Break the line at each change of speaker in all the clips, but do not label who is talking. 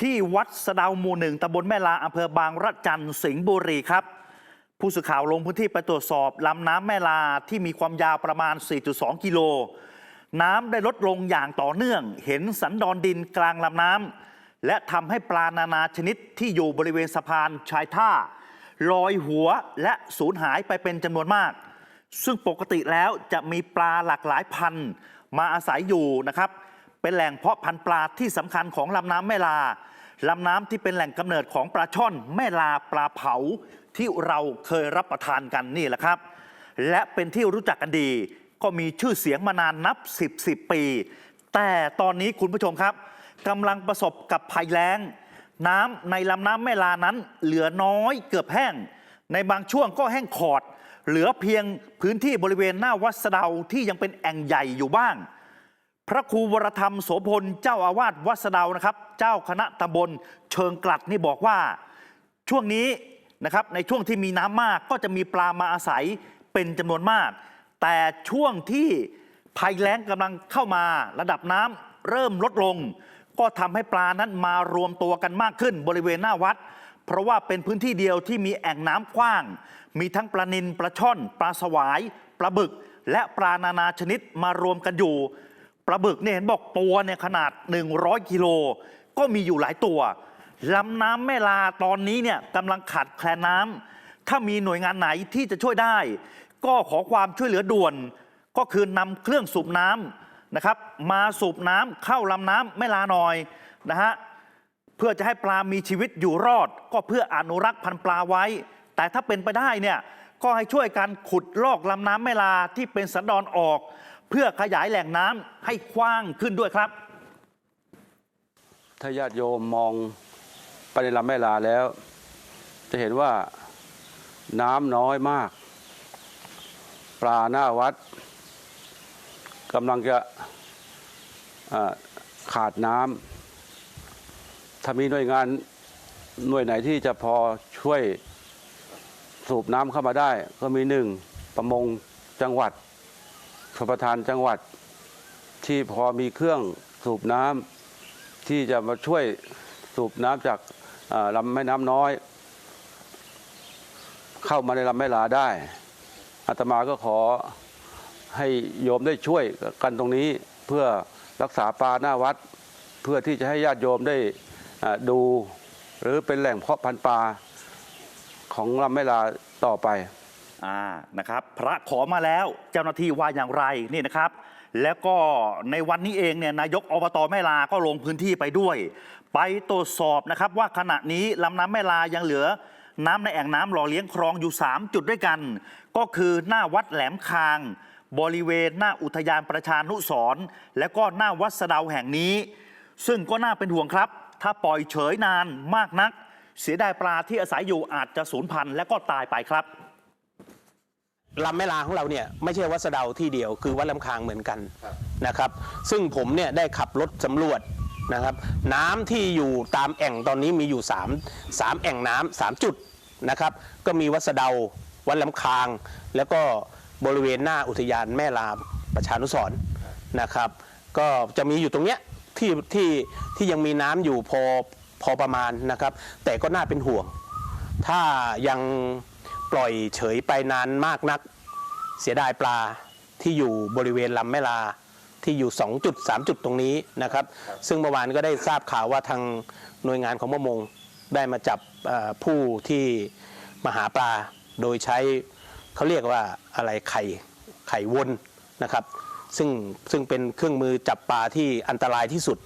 ที่วัดสะเดาหมู่หนึ่งตำบลแม่ลาอำเภอบางระจันสิงห์บุรีครับ ผู้สื่อข่าวลงพื้นที่ไปตรวจสอบลำน้ำแม่ลาที่มีความยาวประมาณ 4.2 กิโล น้ำได้ลดลงอย่างต่อเนื่อง เห็นสันดอนดินกลางลำน้ำและทำให้ปลานานาชนิดที่อยู่บริเวณสะพานชายท่า ลอยหัวและสูญหายไปเป็นจำนวนมาก ซึ่งปกติแล้วจะมีปลาหลากหลายพันธุ์มาอาศัยอยู่นะครับ เป็นแหล่งเพาะพันธุ์ปลาที่สำคัญของลำน้ำแม่ลาลำน้ำที่เป็นแหล่งกำเนิดของปลาช่อน แม่ลาปลาเผา ที่เราเคยรับประทานกันนี่แหละครับ และเป็นที่รู้จักกันดี ก็มีชื่อเสียงมานานนับ 10 10 ปี แต่ตอนนี้คุณผู้ชมครับกำลังประสบกับภัยแล้ง น้ำในลำน้ำแม่ลานั้น เหลือน้อยเกือบแห้ง ในบางช่วงก็แห้งขอด เหลือเพียงพื้นที่บริเวณหน้าวัดสะเดาที่ยังเป็นแอ่งใหญ่อยู่บ้าง พระครูวรธรรมโสพลเจ้าอาวาสวัดสดานะครับ เจ้าคณะตำบลเชิงกลัดนี่บอกว่าช่วงนี้นะครับในช่วงที่มีน้ำมากก็จะมีปลามาอาศัยเป็นจำนวนมาก แต่ช่วงที่ภัยแล้งกำลังเข้ามาระดับน้ำเริ่มลดลง ก็ทำให้ปลานั้นมารวมตัวกันมากขึ้นบริเวณหน้าวัด เพราะว่าเป็นพื้นที่เดียวที่มีแอ่งน้ำกว้าง มีทั้งปลานิลปลาช่อน ปลาสวาย ปลาบึก และปลานานาชนิดมารวมกันอยู่ ปลาบึกเนี่ยเห็นบอกตัวเนี่ยขนาด 100 กิโล ก็มีอยู่หลายตัวลำน้ำแม่ลาตอนนี้เนี่ยกำลังขาดแคลนน้ำถ้ามีหน่วยงานไหนที่จะช่วยได้ ก็ขอความช่วยเหลือด่วน ก็คือนำเครื่องสูบน้ำนะครับ มาสูบน้ำเข้าลำน้ำแม่ลาหน่อยนะฮะเพื่อจะให้ปลามีชีวิตอยู่รอด ก็เพื่ออนุรักษ์พันธุ์ปลาไว้ แต่ถ้าเป็นไปได้เนี่ยก็ให้ช่วยกันขุดลอกลำน้ำแม่ลาที่เป็นสันดอนออก เพื่อขยายแหล่งน้ำให้กว้างขึ้นด้วยครับ
ถ้าญาติโยมมองไปในลำแม่ลาแล้ว จะเห็นว่าน้ำน้อยมาก ปลาหน้าวัดกำลังจะขาดน้ำถ้ามีหน่วยงานหน่วยไหนที่จะพอช่วยสูบน้ำเข้ามาได้ ก็มีหนึ่งประมงจังหวัด ชประทานจังหวัดที่พอมีเครื่องสูบน้ำที่จะมาช่วยสูบน้ำจากลำแม่น้ำน้อย เข้ามาในลำแม่ลาได้อาตมาก็ขอให้โยมได้ช่วยกันตรงนี้เพื่อรักษาปลาหน้าวัด เพื่อที่จะให้ญาติโยมได้ดู หรือเป็นแหล่งเพาะพันธุ์ปลาของลำแม่ลาต่อไป
อ่านะครับ พระขอมาแล้วเจ้าหน้าที่ว่าอย่างไรนี่นะครับ แล้วก็ในวันนี้เองเนี่ยนายกอบตแม่ลาก็ลงพื้นที่ไปด้วย ไปตรวจสอบนะครับว่าขณะนี้ลำน้ำแม่ลายังเหลือน้ำในแอ่งน้ำหล่อเลี้ยงคลองอยู่ 3 จุดด้วยกัน ก็คือหน้าวัดแหลมคาง บริเวณหน้าอุทยานประชานุสรณ์และก็หน้าวัดสะดาแห่งนี้ ซึ่งก็น่าเป็นห่วงครับ ถ้าปล่อยเฉยนานมากนัก เสียดายปลาที่อาศัยอยู่อาจจะสูญพันธุ์และก็ตายไปครับ
ลำแม่ลาของเราเนี่ยไม่ใช่วัดสะเดาที่เดียวคือวัดลำคางเหมือนกันนะครับ ซึ่งผมเนี่ยได้ขับรถสำรวจนะครับ น้ำที่อยู่ตามแอ่งตอนนี้มีอยู่3 3แอ่งน้ำสามจุดนะครับ ก็มีวัดสะเดาวัดลำคาง แล้วก็บริเวณหน้าอุทยานแม่ลาประชานุสรณ์นะครับ ก็จะมีอยู่ตรงเนี้ยที่ที่ที่ยังมีน้ำอยู่พอพอประมาณนะครับ แต่ก็น่าเป็นห่วง ถ้ายัง ปล่อยเฉยไปนานมากนัก เสียดายปลาที่อยู่บริเวณลำแม่ลาที่อยู่ 2 จุด 3 จุดตรงนี้นะครับ ซึ่งเมื่อวานก็ได้ทราบข่าวว่าทางหน่วยงานของประมงได้มาจับผู้ที่มาหาปลาโดยใช้เขาเรียกว่าอะไรไข่ไข่วนนะครับ ซึ่งซึ่งเป็นเครื่องมือจับปลาที่อันตรายที่สุด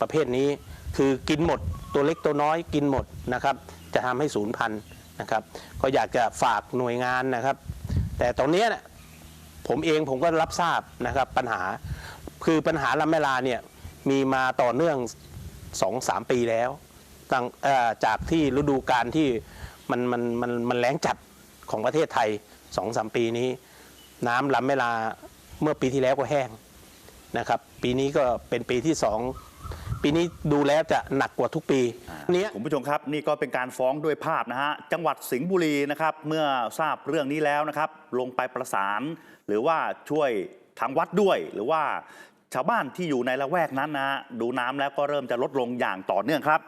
ประเภทนี้ คือกินหมดตัวเล็กตัวน้อยกินหมดนะครับ จะทำให้สูญพันธุ์ นะครับก็อยากจะฝากหน่วยงานนะครับ แต่ตรงนี้นะผมเองผมก็รับทราบนะครับปัญหาคือปัญหาลำแม่ลาเนี่ยมีมาต่อเนื่อง 2-3 ปีแล้วตั้งจากที่ฤดูการที่มันมันมันมันแล้งจัดของประเทศไทย 2-3 ปีนี้ น้ำลำแม่ลาเมื่อปีที่แล้วก็แห้งนะครับปีนี้ก็เป็นปีที่สอง ปีนี้ดูแล้วจะหนักกว่าทุกปีเนี้ย
คุณผู้ชมครับนี่ก็เป็นการฟ้องด้วยภาพนะฮะจังหวัดสิงห์บุรีนะครับเมื่อทราบเรื่องนี้แล้วนะครับ ลงไปประสาน หรือว่าช่วยทางวัดด้วย หรือว่าชาวบ้านที่อยู่ในละแวกนั้นนะดูน้ำแล้วก็เริ่มจะลดลงอย่างต่อเนื่องครับ